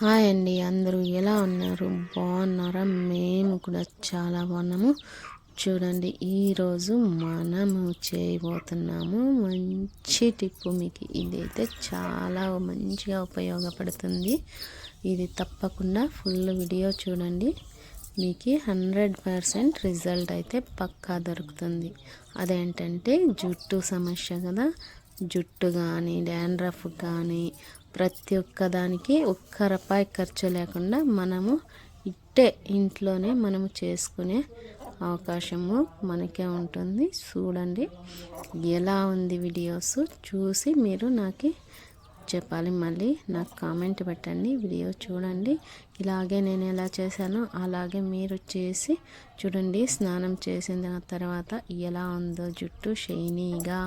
Hi అండి అందరూ ఎలా ఉన్నారు? బాగున్నారా? మేము కూడా చాలా బాగున్నాము. చూడండి ఈరోజు మనము చేయబోతున్నాము మంచి టిప్పు మీకు. ఇదైతే చాలా మంచిగా ఉపయోగపడుతుంది. ఇది తప్పకుండా ఫుల్ వీడియో చూడండి. మీకు హండ్రెడ్ పర్సెంట్ రిజల్ట్ అయితే పక్కా దొరుకుతుంది. అదేంటంటే జుట్టు సమస్య కదా జుట్టు కానీ డాండ్రఫ్ కానీ ప్రతి ఒక్క దానికి ఒక్క రూపాయి ఖర్చు లేకుండా మనము ఇట్టే ఇంట్లోనే మనము చేసుకునే అవకాశము మనకే ఉంటుంది. చూడండి ఎలా ఉంది వీడియోస్ చూసి మీరు నాకు చెప్పాలి మళ్ళీ. నాకు కామెంట్ పెట్టండి వీడియో చూడండి. ఇలాగే నేను ఎలా చేశానో అలాగే మీరు చేసి చూడండి. స్నానం చేసిన తర్వాత ఎలా ఉందో జుట్టు షైనీగా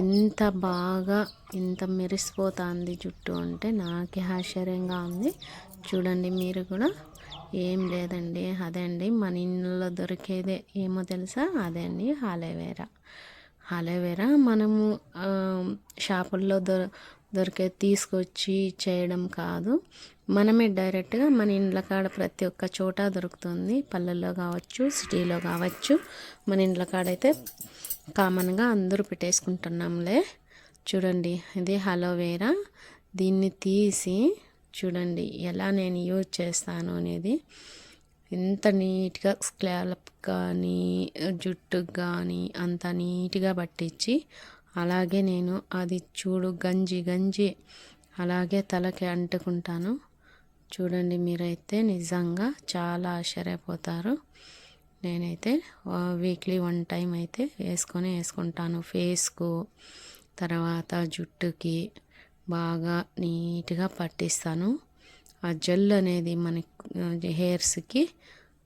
ఎంత బాగా ఎంత మెరిసిపోతుంది జుట్టు అంటే నాకే ఆశ్చర్యంగా ఉంది. చూడండి మీరు కూడా. ఏం లేదండి అదే అండి మన ఇంట్లో దొరికేదే ఏమో తెలుసా? అదే అండి హాలేవేరా హాలేవేరా మనము షాపుల్లో దొ దొరికే తీసుకొచ్చి చేయడం కాదు. మనమే డైరెక్ట్గా మన ఇండ్ల కాడ ప్రతి ఒక్క చోట దొరుకుతుంది. పల్లెల్లో కావచ్చు సిటీలో కావచ్చు. మన ఇండ్ల కాడైతే కామన్గా అందరూ పెట్టేసుకుంటున్నాంలే. చూడండి ఇది హలోవేరా దీన్ని తీసి చూడండి ఎలా నేను యూజ్ చేస్తాను అనేది. ఎంత నీట్గా స్క్లాప్ కానీ జుట్టుకు కానీ అంత నీట్గా పట్టించి అలాగే నేను అది చూడు గంజి గంజి అలాగే తలకి అంటుకుంటాను. చూడండి మీరైతే నిజంగా చాలా ఆశ్చర్యపోతారు. నేనైతే వీక్లీ వన్ టైం అయితే వేసుకొని వేసుకుంటాను. ఫేస్కు తర్వాత జుట్టుకి బాగా నీట్గా పట్టిస్తాను. ఆ జెల్ అనేది మన హెయిర్స్కి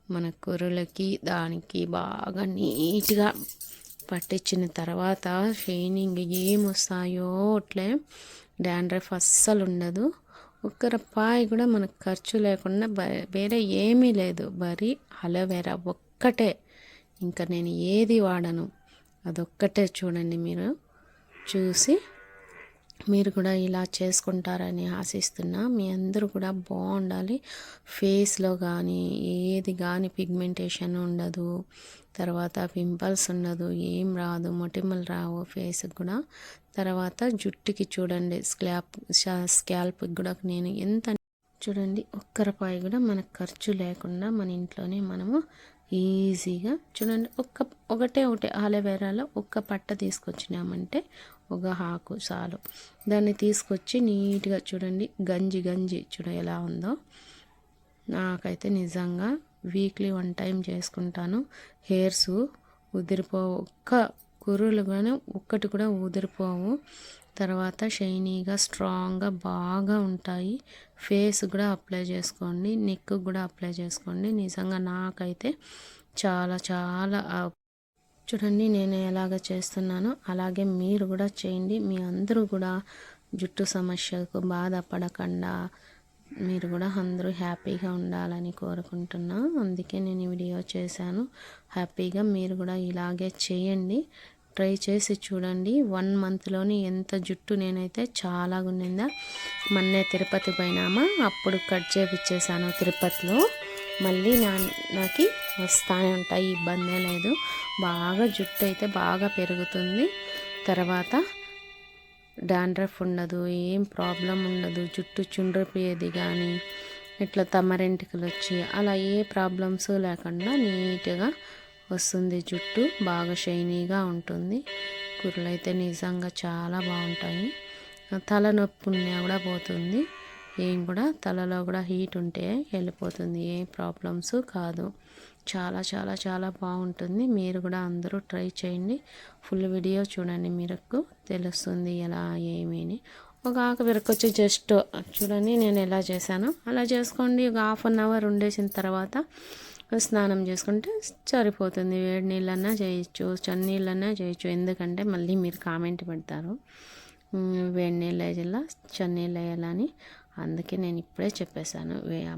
మన కురులకి దానికి బాగా నీట్గా పట్టించిన తర్వాత షైనింగ్ ఏమొస్తాయో అట్లే డాండ్రఫ్ అస్సలు ఉండదు ఒక్క రూపాయి కూడా మనకు ఖర్చు లేకుండా వేరే ఏమీ లేదు. బరీ అలోవెరా ఒక్కటే. ఇంకా నేను ఏది వాడను? అదొక్కటే చూడండి మీరు. చూసి మీరు కూడా ఇలా చేసుకుంటారని ఆశిస్తున్నా. మీ అందరూ కూడా బాగుండాలి. ఫేస్లో కానీ ఏది కానీ పిగ్మెంటేషన్ ఉండదు. తర్వాత పింపుల్స్ ఉండదు. ఏం రాదు. మొటిమలు రావు ఫేస్కి కూడా. తర్వాత జుట్టుకి చూడండి. స్క్లాప్ స్కాల్ప్కి కూడా నేను ఎంత చూడండి. ఒక్క రూపాయి కూడా మనకు ఖర్చు లేకుండా మన ఇంట్లోనే మనము ఈజీగా చూడండి ఒక్క ఒకటే ఒకటే ఆలవేరాలో ఒక్క పట్ట తీసుకొచ్చినామంటే ఒక ఆకు చాలు. దాన్ని తీసుకొచ్చి నీట్గా చూడండి గంజి గంజి చూడ ఎలా ఉందో. నాకైతే నిజంగా వీక్లీ వన్ టైం చేసుకుంటాను. హెయిర్స్ ఉదిరిపో ఒక్క కుర్రులు కానీ ఒక్కటి కూడా ఉదిరిపోవు. తర్వాత షైనీగా స్ట్రాంగ్గా బాగా ఉంటాయి. ఫేస్ కూడా అప్లై చేసుకోండి. నెక్ కూడా అప్లై చేసుకోండి. నిజంగా నాకైతే చాలా చాలా చూడండి నేను ఎలాగ చేస్తున్నానో అలాగే మీరు కూడా చేయండి. మీ అందరూ కూడా జుట్టు సమస్యకు బాధపడకుండా మీరు కూడా అందరూ హ్యాపీగా ఉండాలని కోరుకుంటున్నా. అందుకే నేను ఈ వీడియో చేశాను. హ్యాపీగా మీరు కూడా ఇలాగే చేయండి. ట్రై చేసి చూడండి. వన్ మంత్లోని ఎంత జుట్టు నేనైతే చాలా ఉన్నిందా మొన్నే తిరుపతి పోయినామా. అప్పుడు కట్ చేపిచ్చేసాను తిరుపతిలో. మళ్ళీ నా నాకు వస్తానే ఉంటాయి. ఇబ్బందే లేదు. బాగా జుట్టు అయితే బాగా పెరుగుతుంది. తర్వాత డాండ్రఫ్ ఉండదు. ఏం ప్రాబ్లం ఉండదు. జుట్టు చుండ్రిపోయేది కానీ ఇట్లా తమ్మరెంటికలు వచ్చి అలా ఏ ప్రాబ్లమ్స్ లేకుండా నీట్గా వస్తుంది జుట్టు బాగా షైనీగా ఉంటుంది. కూరలు అయితే నిజంగా చాలా బాగుంటాయి. తలనొప్పి ఉన్నా కూడా పోతుంది. ఏం కూడా తలలో కూడా హీట్ ఉంటే వెళ్ళిపోతుంది. ఏ ప్రాబ్లమ్స్ కాదు. చాలా చాలా చాలా బాగుంటుంది. మీరు కూడా అందరూ ట్రై చేయండి. ఫుల్ వీడియో చూడండి మీకు తెలుస్తుంది ఎలా ఏమేని ఒక ఆకు విరకొచ్చి జస్ట్ చూడండి నేను ఎలా చేశాను. అలా చేసుకోండి. ఒక హాఫ్ అన్ అవర్ ఉండేసిన తర్వాత స్నానం చేసుకుంటే సరిపోతుంది. వేడి నీళ్ళన్నా చేయొచ్చు చన్నీళ్ళన్నా చేయొచ్చు. ఎందుకంటే మళ్ళీ మీరు కామెంట్ పెడతారు వేడి నీళ్ళు వేయాలా చన్నీళ్ళు వేయాలని అందుకే నేను ఇప్పుడే చెప్పేశాను.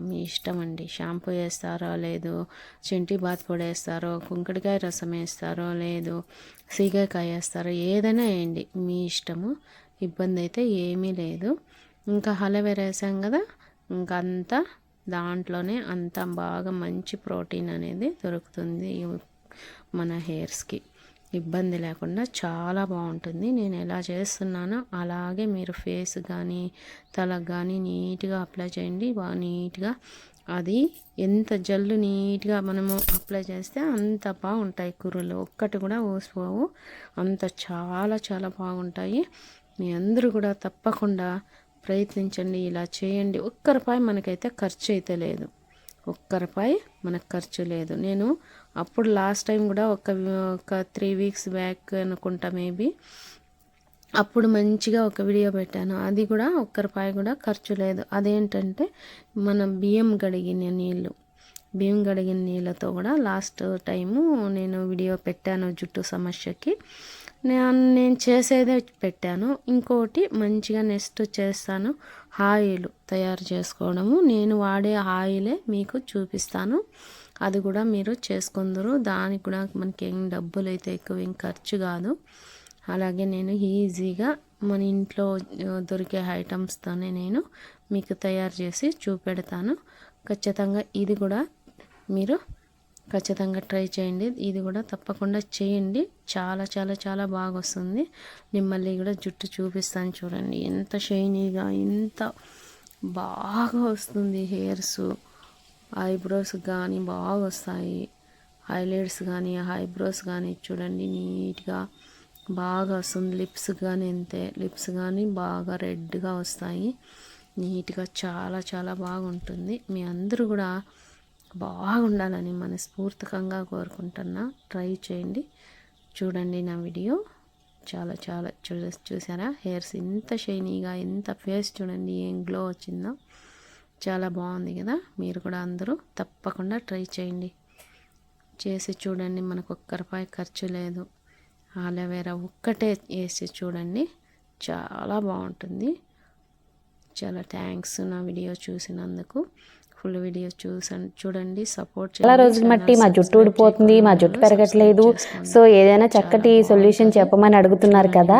మీ ఇష్టం అండి. షాంపూ వేస్తారో లేదు చింటి బాత్ పొడి వేస్తారో కుంకుడికాయ రసం వేస్తారో లేదు సీగకాయ వేస్తారో ఏదైనా వేయండి. మీ ఇష్టము. ఇబ్బంది అయితే ఏమీ లేదు. ఇంకా హలవేరేసాం కదా ఇంకా ఇంకంతా దాంట్లోనే అంత బాగా మంచి ప్రోటీన్ అనేది దొరుకుతుంది మన హెయిర్స్కి. ఇబ్బంది లేకుండా చాలా బాగుంటుంది. నేను ఎలా చేస్తున్నానో అలాగే మీరు ఫేస్ కానీ తలకు కానీ నీట్గా అప్లై చేయండి. బాగా నీట్గా అది ఎంత జల్లు నీట్గా మనము అప్లై చేస్తే అంత బాగుంటాయి కుర్రలు ఒక్కటి కూడా ఊసిపోవు. అంత చాలా చాలా బాగుంటాయి. మీ అందరూ కూడా తప్పకుండా ప్రయత్నించండి ఇలా చేయండి. ఒక్క రూపాయి మనకైతే ఖర్చు అయితే లేదు. ఒక్క రూపాయి మనకు ఖర్చు లేదు. నేను అప్పుడు లాస్ట్ టైం కూడా ఒక ఒక త్రీ వీక్స్ బ్యాక్ అనుకుంటా మేబీ అప్పుడు మంచిగా ఒక వీడియో పెట్టాను. అది కూడా ఒక్క రూపాయి కూడా ఖర్చు లేదు. అదేంటంటే మన బియ్యం గడిగిన నీళ్ళు బియ్యం గడిగిన నీళ్ళతో కూడా లాస్ట్ టైము నేను వీడియో పెట్టాను జుట్టు సమస్యకి. నేను నేను చేసేదే పెట్టాను. ఇంకోటి మంచిగా నెక్స్ట్ చేస్తాను. ఆయిల్ తయారు చేసుకోవడము. నేను వాడే ఆయిలే మీకు చూపిస్తాను. అది కూడా మీరు చేసుకుందరు. దానికి కూడా మనకి ఏం డబ్బులు అయితే ఎక్కువ ఏం ఖర్చు కాదు. అలాగే నేను ఈజీగా మన ఇంట్లో దొరికే ఐటమ్స్తోనే నేను మీకు తయారు చేసి చూపెడతాను. ఖచ్చితంగా ఇది కూడా మీరు ఖచ్చితంగా ట్రై చేయండి. ఇది కూడా తప్పకుండా చేయండి. చాలా చాలా చాలా బాగా వస్తుంది మిమ్మల్ని కూడా జుట్టు చూపిస్తాను చూడండి. ఎంత షైనీగా ఎంత బాగా వస్తుంది హెయిర్స్. ఐబ్రోస్ కానీ బాగా వస్తాయి హైలైట్స్ కానీ ఐబ్రోస్ కానీ చూడండి. నీట్గా బాగా వస్తుంది లిప్స్ కానీ అంతే. లిప్స్ కానీ బాగా రెడ్గా వస్తాయి. నీట్గా చాలా చాలా బాగుంటుంది. మీ అందరూ కూడా బాగుండాలని మనస్ఫూర్తికంగా కోరుకుంటున్నా. ట్రై చేయండి. చూడండి నా వీడియో. చాలా చాలా చూ చూసారా? హెయిర్స్ ఎంత షైనీగా ఎంత ఫేస్ చూడండి ఏం గ్లో వచ్చిందో. చాలా బాగుంది కదా? మీరు కూడా అందరూ తప్పకుండా ట్రై చేయండి. చేసి చూడండి మనకు ఒక్క రూపాయి ఖర్చు లేదు. ఆలోవేరా ఒక్కటే వేసి చూడండి. చాలా బాగుంటుంది. చాలా థ్యాంక్స్ నా వీడియో చూసినందుకు. ఫుల్ వీడియో చూసండి చూడండి సపోర్ట్ చాలా రోజులు మట్టి మా జుట్టు ఊడిపోతుంది మా జుట్టు పెరగట్లేదు. సో ఏదైనా చక్కటి సొల్యూషన్ చెప్పమని అడుగుతున్నారు కదా.